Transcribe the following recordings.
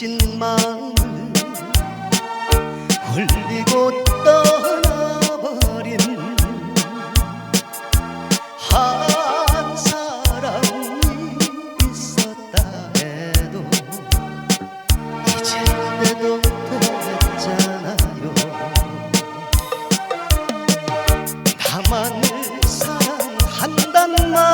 당신 마음을 홀리고 떠나버린 한 사람이 있었다 해도 이제 때도 됐잖아요. 나만을 사랑한단 말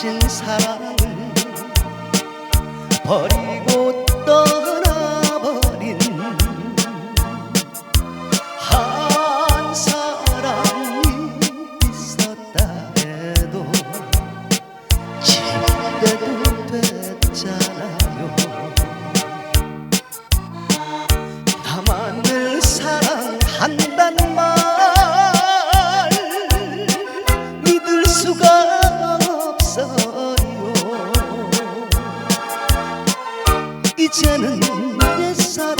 주신 사랑을 버리고 떠나 이제는 옛사람